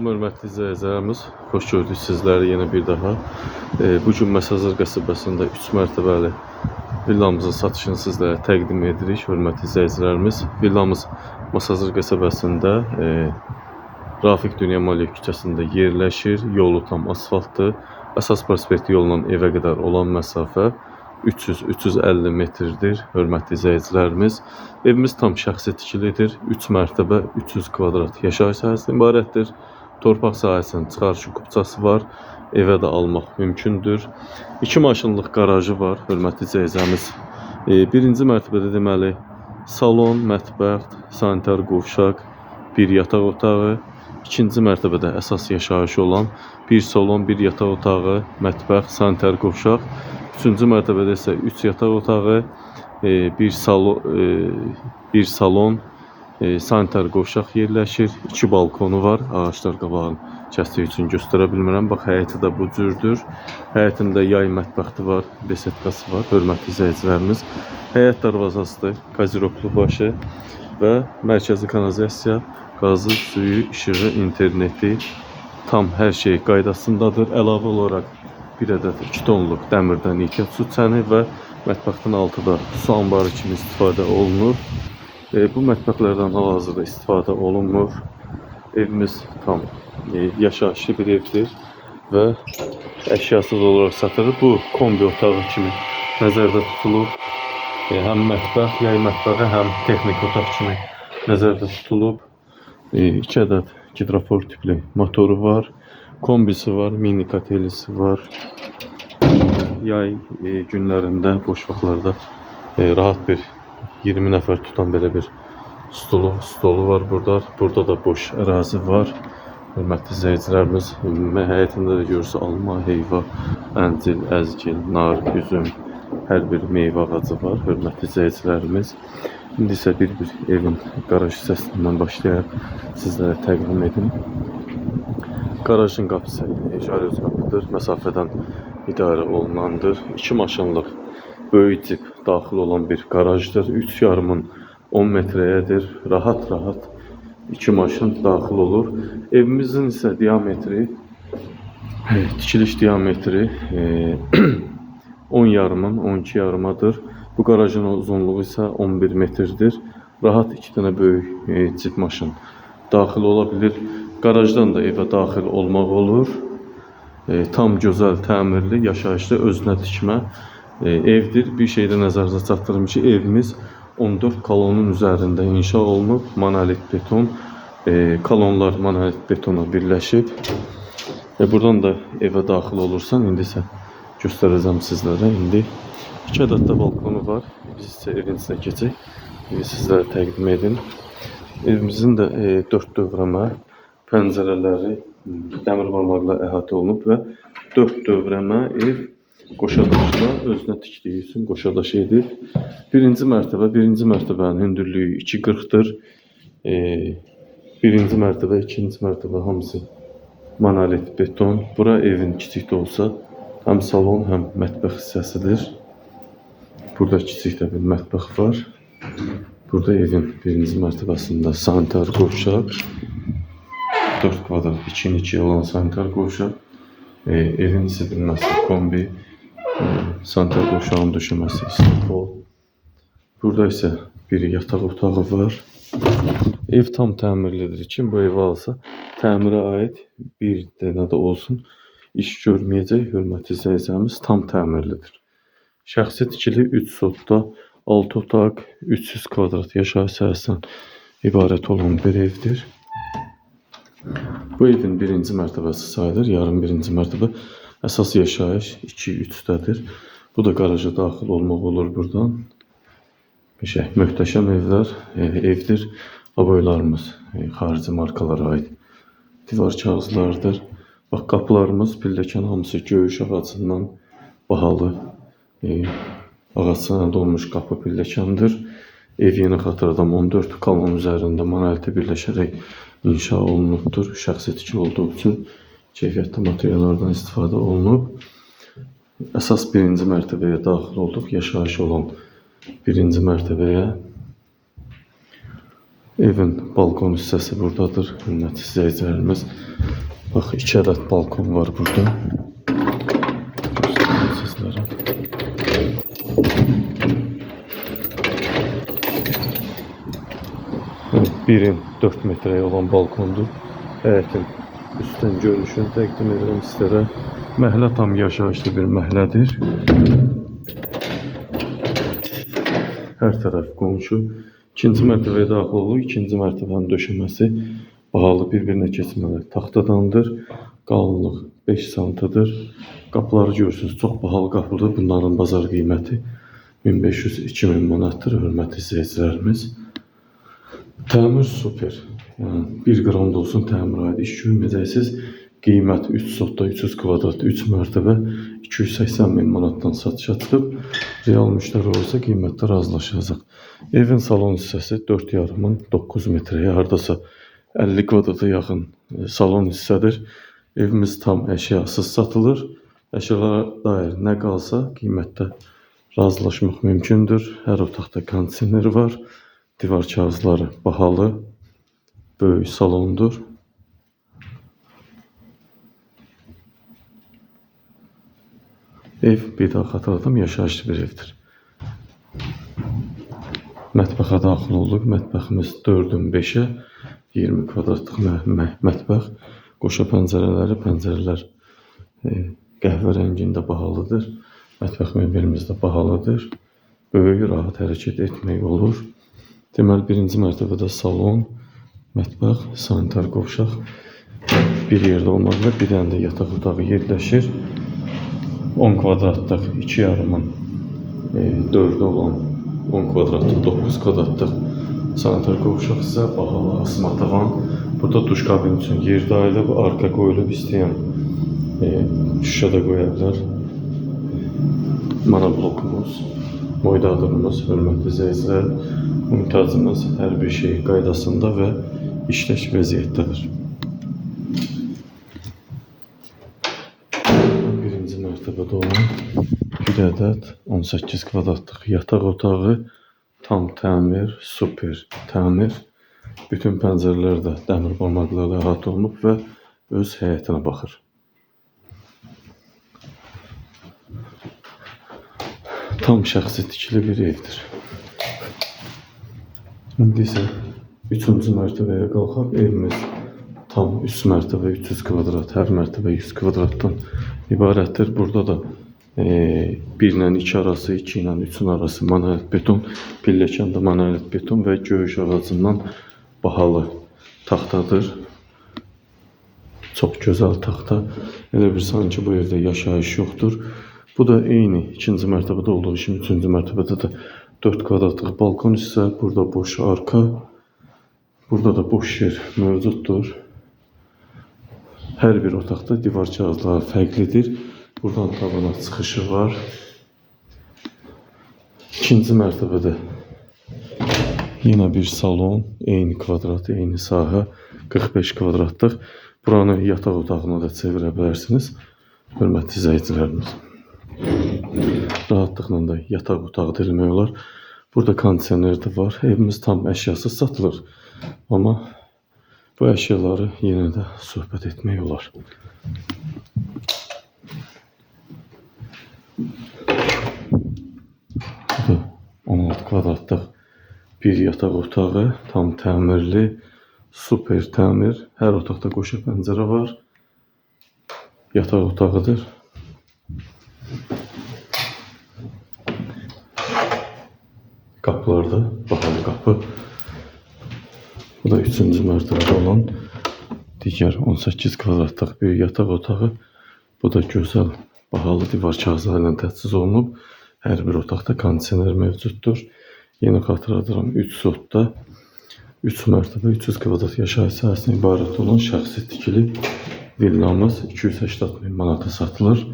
Salam hörmətli izləyicilərimiz, xoş gördük sizləri yenə bir daha. E, bu gün Məsazır qəsəbəsində 3 mərtəbəli villamızın satışını sizlərə təqdim edirik, hörmətli izləyicilərimiz. Villamız Masazır qəsəbəsində e, Rafiq Dünya Maliyyə küçəsində yerləşir. Yolu tam asfaltdır. Əsas prospekt yolundan evə qədər olan məsafə 300-350 metrdir, hörmətli izləyicilərimiz. Evimiz tam şəxsi tikilidir. 3 mərtəbə, 300 kvadrat yaşayış sahəsindən ibarətdir. Torpaq sahəsinin çıxarışı kupçası var. Evə də almaq mümkündür. 2 maşınlıq qarajı var, hörmətli izləyicilərimiz. E, birinci mərtəbədə deməli salon, mətbəx, sanitar qovşaq, bir yataq otağı, ikinci mərtəbədə əsas yaşayışı olan bir salon, bir yataq otağı, mətbəx, sanitar qovşaq, üçüncü mərtəbədə isə 3 yataq otağı, e, bir salon, e, bir salon, e, sanitar qovşaq yerləşir, iki balkonu var. Ağaclar qabağını kəsdiyi üçün göstərə bilmirəm. Bax həyəti də bu cürdür. Həyətində yay mətbəxi var, besetkası var. Hörmətli izləyicilərimiz, həyət darvazasıdır, kaziroklu başı və mərkəzi kanalizasiya, qazı, suyu, işığı, interneti tam hər şey qaydasındadır. Əlavə olaraq bir ədəd 2 tonluq dəmirdən ehtiyat su çəni və mətbəxin altıda su anbarı kimi istifadə olunur. E, bu mətbəxlərdən hal-hazırda istifadə olunmur. Evimiz tam e, yaşayışlı bir evdir və əşyasız olaraq satılır. Bu kombi otağı kimi nəzərdə tutulub. E, həm mətbəx, yay mətbəxi, həm texnik otaq kimi nəzərdə tutulub. E, 2 ədəd gidrofor tipli motoru var. Kombisi var, mini katelisi var. Yay e, günlərində, boş vaxtlarda e, rahat bir 20 nəfər tutan belə bir stolu, stolu var burada. Burada da boş ərazi var. Hörmətli izləyicilərimiz, və həyətində də görürsə alma, heyva, əncil, əzgil, nar, üzüm, hər bir meyvə ağacı var. Hörmətli izləyicilərimiz. İndi isə bir-bir evin qaraj hissəsindən başlayaraq sizlərə təqdim edim. Garajın qapısı icari öz qapıdır. Məsafədən idarə olunandır. 2 maşınlıq böyük tip daxil olan bir garajdır. 3 yarımın 10 metrəyədir. Rahat-rahat 2 maşın daxil olur. Evimizin isə diametri e, tikiliş diametri e, 10 yarımın 12 yarımadır. Bu garajın uzunluğu isə 11 metrdir. Rahat 2 dənə böyük e, cip maşın daxil ola bilir. Garajdan da evə daxil olmaq olur. E, tam gözəl, təmirli, yaşayışlı, özünə tikmə e, evdir. Bir şey də nəzərinizə çatdırım ki, evimiz 14 kolonun üzərində inşa olunub. Monolit beton. E, kolonlar monolit betona birləşib. E, buradan da evə daxil olursan, indi isə göstərəcəm sizlərə. İndi iki ədəd də balkonu var. Biz isə evin içinə keçək. İndi sizlərə təqdim edim. Evimizin də e, dörd dövrəmə pəncərələri dəmir barmaqla əhatə olunub və dörd dövrəmə ev qoşadaşla özünə tikdiyi üçün qoşadaş edib. Birinci mərtəbə, birinci mərtəbənin hündürlüyü 2.40-dır. E, birinci mərtəbə, ikinci mərtəbə hamısı monolit beton. Bura evin kiçik də olsa həm salon, həm mətbəx hissəsidir. Burada kiçik də bir mətbəx var. Burada evin birinci mərtəbəsində sanitar qovşaq, 4 kvadrat için içi olan sanitar qovşaq, e, evin isidilməsi kombi, sanitar qovşağın döşəməsi istipol. Burada isə bir yataq otağı var. Ev tam təmirlidir. Kim bu evi alsa, təmirə aid bir dənə də olsun iş görməyəcək. Hörmətli izləyicilərimiz tam təmirlidir. Şəxsi tikili 3 sotda 6 otaq, 300 kvadrat yaşayış sahəsindən ibarət olan bir evdir. Bu evin birinci mərtəbəsi sayılır. Yarım birinci mərtəbə əsas yaşayış 2-3-dədir. Bu da garaja daxil olmaq olur buradan. Şey, möhtəşəm evlər, e, evdir. Aboylarımız e, xarici markalara aid divar kağızlarıdır. Bax qapılarımız pilləkən hamısı göyüş ağacından bahalı e, ağacına dolmuş qapı pilləkəndir. Ev yeni xatırladam 14 kolon üzərində monolitə birləşərək inşa olunubdur. Şəxsi tikili olduğu üçün keyfiyyətli materiallardan istifadə olunub. Əsas birinci mərtəbəyə daxil olduq. Yaşayış olan birinci mərtəbəyə. Evin balkon hissəsi buradadır. Hörmətli izləyicilərimiz. Bak iki adet balkon var burada. Birin 4 metreye olan balkondur. Həyətin üstten görünüşünü təqdim edirəm sizlərə. Məhlə tam yaşayışlı bir məhlədir. Hər tərəf qonşu. İkinci mərtəbəyə daxil olub, ikinci mərtəbənin döşəməsi bahalı bir-birinə keçməli taxtadandır. Qalınlıq 5 santıdır. Qapıları görürsünüz, çox bahalı qapıdır. Bunların bazar qiyməti 1500-2000 manatdır, hörmətli izləyicilərimiz. Təmir super. Yəni 1 qram da olsun təmir aid iş görməyəcəksiniz. Qiymət 3 sotda 300 kvadrat 3 mərtəbə 280 min manatdan satışa çıxıb. Real müştəri olsa qiymətdə razılaşacaq. Evin salon hissəsi 4 yarımın 9 metrəyə hardasa 50 kvadrata yaxın e, salon hissədir. Evimiz tam əşyasız satılır. Əşyalara dair nə qalsa qiymətdə razılaşmaq mümkündür. Hər otaqda kondisioner var. Divar kağızları bahalı. Böyük salondur. Ev bir daha xatırladım yaşayışlı bir evdir. Mətbəxə daxil olduq. Mətbəximiz 4-ün 5-ə 20 kvadratlıq mə- mə- mətbəx. Qoşa pəncərələri, pəncərələr e, qəhvə rəngində bahalıdır. Mətbəx mebelimiz də bahalıdır. Böyük, rahat hərəkət etmək olur. Deməli, birinci mərtəbədə salon, mətbəx, sanitar qovşaq bir yerdə olmaqla bir dənə də yataq otağı yerləşir. 10 kvadratlıq 2 yarımın e, 4'ü olan 10 kvadratlıq 9 kvadratlıq sanitar qovşaq isə bahalı asma. Burada duş kabini üçün yer də ayrılıb, arka qoyulub istəyən e, şüşə də qoya bilər. Monoblokumuz, moydadırımız, hörmətli izləyicilər, mümtazımız hər bir şey qaydasında və işləş vəziyyətdədir. Birinci mərtəbədə olan bir ədəd 18 kvadratlıq yataq otağı, tam təmir, super təmir. Bütün pəncərələr də dəmir barmaqlarla əhatə olunub və öz həyətinə baxır. Tam şəxsi tikili bir evdir. İndi isə 3-cü mərtəbəyə qalxaq. Evimiz tam 3 mərtəbə 300 kvadrat, hər mərtəbə 100 kvadratdan ibarətdir. Burada da e, 1 ilə 2 arası, 2 ilə 3-ün arası monolit beton, pilləkən də monolit beton və göyüş ağacından bahalı taxtadır. Çox gözəl taxta. Elə bir sanki bu evdə yaşayış yoxdur. Bu da eyni ikinci mərtəbədə olduğu kimi üçüncü mərtəbədə də 4 kvadratlıq balkon isə burada boş arka, burada da boş yer mövcuddur. Hər bir otaqda divar kağızları fərqlidir. Buradan tavana çıxışı var. İkinci mərtəbədə Yine bir salon, eyni kvadrat, eyni sahə, 45 kvadratlıq. Buranı yataq otağına da çevirə bilərsiniz. Hörmətli izləyicilərimiz. Rahatlıqla da yataq otağı demək. Burada kondisioner də var. Evimiz tam əşyasız satılır. Amma bu əşyaları yenə də söhbət etmək olar. Bu da 16 kvadratlıq bir yataq otağı, tam təmirli, super təmir. Hər otaqda qoşa pəncərə var. Yataq otağıdır. Qapılarda bahalı qapı. Bu da 3-cü mərtəbədə olan digər 18 kvadratlıq bir yataq otağı. Bu da gözəl bahalı divar kağızları ilə təchiz olunub. Hər bir otaqda kondisioner mövcuddur. Yenə xatırladıram 3 sotda 3 mərtəbə 300 kvadrat yaşayış sahəsindən ibarət olan şəxsi tikili villamız 280 min manata satılır.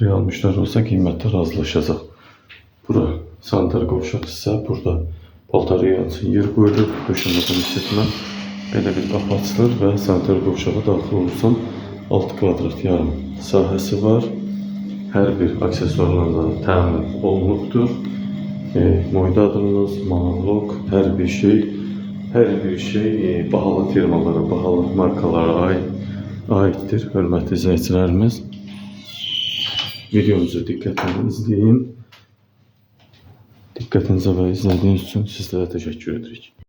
Real müştəri olsa qiymətdə razılaşacaq. Bura sanitar qovşaq isə burada paltarı üçün yer qoyulub, döşəmədən hissetmə belə bir qapı açılır və sanitar qovşağa daxil olursan 6 kvadrat yarım sahəsi var. Hər bir aksesuarlarla təmin olunubdur. E, Moyda adınız, monolog, hər bir şey, hər bir şey e, bahalı firmalara, bahalı markalara ait aiddir, hörmətli izləyicilərimiz. Videomuzu diqqətlə izləyin. Diqqətinizə və izlədiyiniz üçün sizlərə təşəkkür edirik.